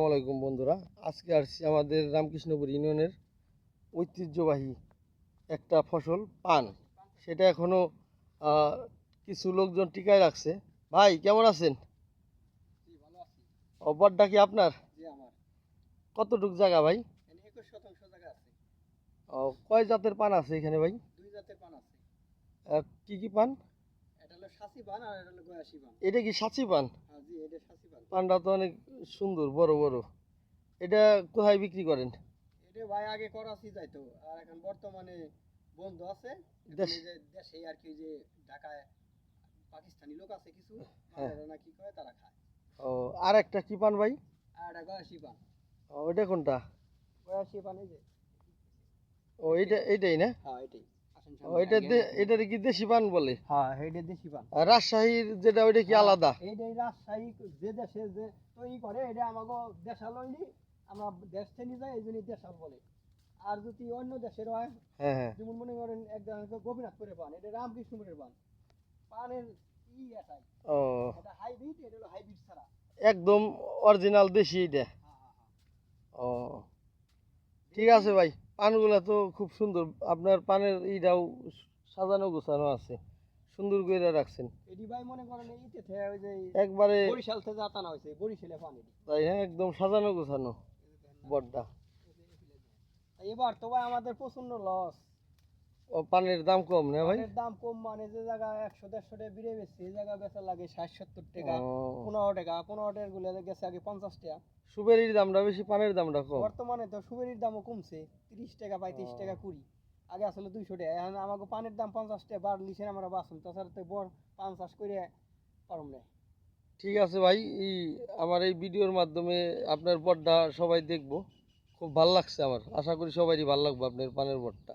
আসসালামাইকুম বন্ধুরা। আজকে আসছি আমাদের রামকৃষ্ণপুর ইউনিয়নের ঐতিহ্যবাহী একটা ফসল পান। সেটা এখনও কিছু লোকজন টিকায় রাখছে। ভাই কেমন আছেন? অব্বারটা কি আপনার? কতটুক জায়গা ভাই? ও, কয় জাতের পান আছে এখানে ভাই? পান আছে। কি কি পান? এটা কি সাচি হ্যাঁ পান। পানটা তো অনেক সুন্দর বড় বড়। এটা কোথায় বিক্রি করেন? এটা ভাই আগে করাচি যাইতো আর এখন বর্তমানে বন্ধ আছে। দেশে আর কি যে ঢাকায় পাকিস্তানি লোক আছে কিছু না কি করে তারা খায়। ও আর একটা কি পান ভাই? আর এটা গয়াসি পান। ও, এটা কোনটা? গয়াসি পান এই যে। ও এইটা এইটাই না? হ্যাঁ এটাই এটা এটার কি দেশি পান বলে? হ্যাঁ এটা দেশি পান। রাজশাহীর যেটা ওইটা কি আলাদা? এইটাই রাজশাহী যে দেশে যে তৈরি করে এটা আমাকে দেশাল হইলি আমরা দেশ থেকে যাই এই জন্য দেশাল বলে। আর যদি অন্য দেশের হয় হ্যাঁ হ্যাঁ। যেমন মনে করেন গোপীনাথপুরের পান এটা রামকৃষ্ণপুরের পান। পানের ই এটাই ও। এটা হাইব্রিড এটা হলো হাইব্রিড ছাড়া। একদম অরিজিনাল দেশি হ্যাঁ হ্যাঁ হ্যাঁ। ও। ঠিক আছে ভাই। পানগুলা তো খুব সুন্দর। আপনার পানের ইটাও সাজানো গোছানো আছে। সুন্দর করে রাখছেন। এটি ভাই মনে করেন ইতে থেকে ওই যে একবারে বরিশাল থেকে আটানো হয়েছে বরিশালে পানি তাই হ্যাঁ একদম সাজানো গোছানো বড়টা এবার তো ভাই আমাদের প্রচণ্ড লস পানের দাম কম না ভাই? পানের দাম কম মানে যে জায়গা একশো দেড়শো টাকা বিড়ে বেশি এই জায়গা বেচা লাগে ষাট সত্তর টাকা পনেরো টাকা পনেরো টাকা গুলো গেছে আগে পঞ্চাশ টাকা। সুবেরির দামটা বেশি পানের দামটা কম? বর্তমানে তো সুবেরির দামও কমছে তিরিশ টাকা পঁয়ত্রিশ টাকা কুড়ি আগে আসলে দুইশো টাকা এখন আমাকে পানের দাম পঞ্চাশ টাকা বার লিখে আমরা বাঁচুন তাছাড়া তো বড় পান চাষ করে পারম না। ঠিক আছে ভাই এই আমার এই ভিডিওর মাধ্যমে আপনার বড্ডা সবাই দেখব খুব ভালো লাগছে আমার আশা করি সবারই ভালো লাগবে আপনার পানের বড্ডা